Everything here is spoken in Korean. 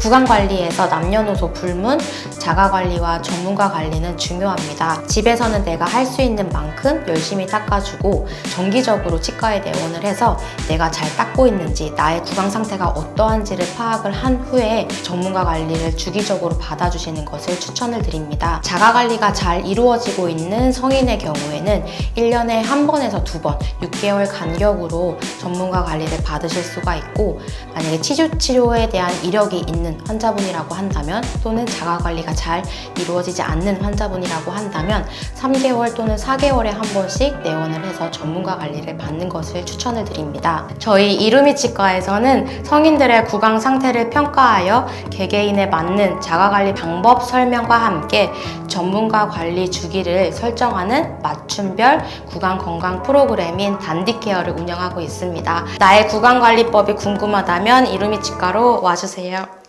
구강 관리에서 남녀노소 불문, 자가 관리와 전문가 관리는 중요합니다. 집에서는 내가 할 수 있는 만큼 열심히 닦아주고 정기적으로 치과에 내원을 해서 내가 잘 닦고 있는지 나의 구강 상태가 어떠한지를 파악을 한 후에 전문가 관리를 주기적으로 받아주시는 것을 추천을 드립니다. 자가 관리가 잘 이루어지고 있는 성인의 경우에는 1년에 한 번에서 두 번, 6개월 간격으로 전문가 관리를 받으실 수가 있고 만약에 치주 치료에 대한 이력이 있는 환자분이라고 한다면 또는 자가 관리가 잘 이루어지지 않는 환자분이라고 한다면 3개월 또는 4개월에 한 번씩 내원을 해서 전문가 관리를 받는 것을 추천을 드립니다. 저희 이루미 치과에서는 성인들의 구강 상태를 평가하여 개개인에 맞는 자가 관리 방법 설명과 함께 전문가 관리 주기를 설정하는 맞춤별 구강 건강 프로그램인 단디케어를 운영하고 있습니다. 나의 구강 관리법이 궁금하다면 이루미 치과로 와주세요.